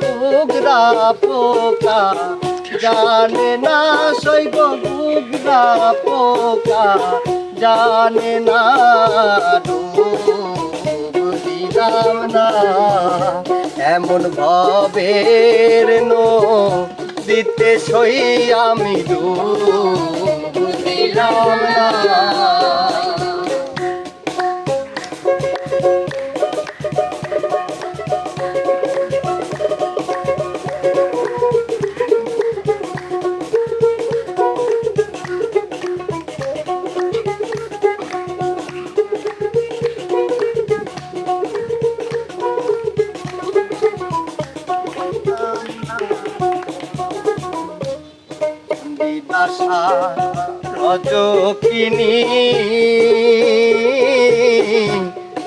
গুগরা পোকা। জানে না সৈগ গুগরা পোকা। জানে না না। এমন ভবের নো দিতে সই আমি দিলাম না। বিদাসা রজকিনী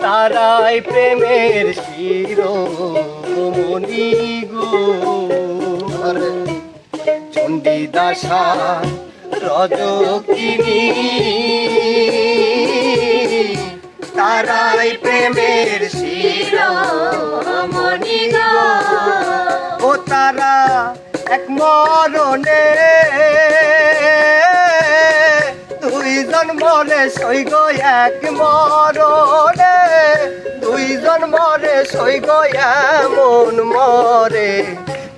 তারাই প্রেমের শিরোমণি গো চণ্ডীদাসা রজকিনী তারাই প্রেমের শিরোমণি। এক মরণে। দুইজন মরে সৈগ এক মরণে। দুইজন মরে সৈগ এমন মরে।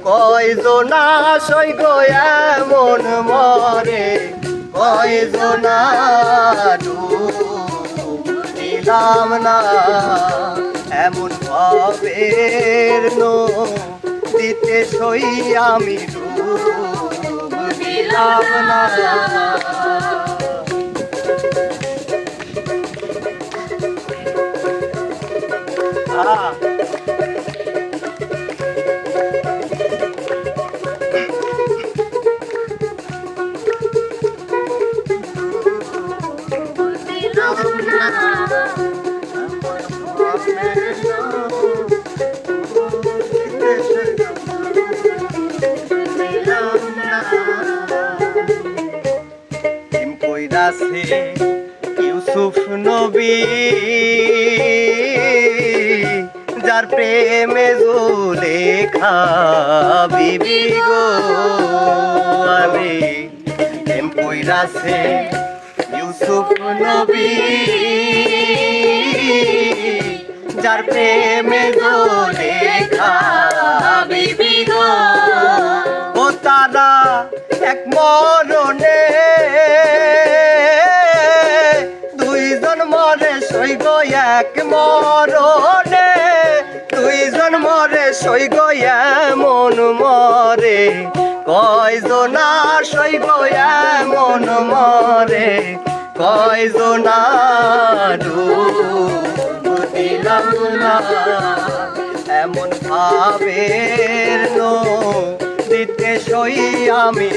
কয়জনা সৈগ এমন মরে। কয়জনা দিলাম না। এমন ভাবের নো দিতে সই আমি ডুব দিলাম কইরাছে ইউসুফ নবী, যার প্রেমে জুলেখা বিবি গো। আমি প্রেম কইরাছে ইউসুফ নবী, যার প্রেমে জুলেখা বিবি গো। ও তারা এক মরণে সৈগ এক মরণে দুইজন মরে সৈগ এমন মরে। কয়জনা সৈগ এমন মরে? কয়জনা এমন ভাবের নো দিতে সই আমি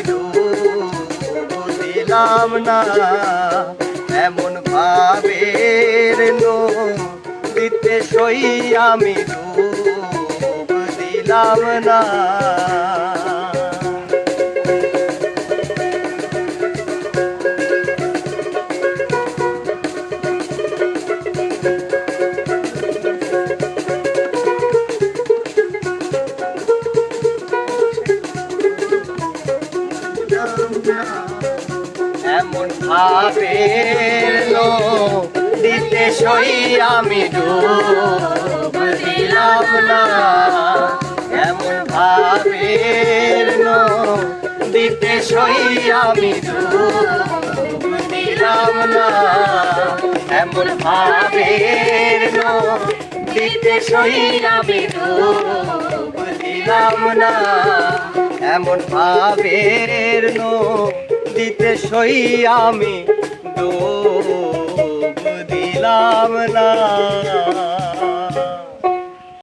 দিলাম না। এমন ভাবের দিতে সই আমি দিলাম না। এমন ভাবের লো দিতে সই আমি ডুব দিলাম না। এমন ভাবের লো দিতে সই আমি ডুব দিলাম না। এমন ভাবের লো দিতে সই আমি ডুব দিলাম না। এমন ভাবের নো নদীতে সই আমি দিলাম না।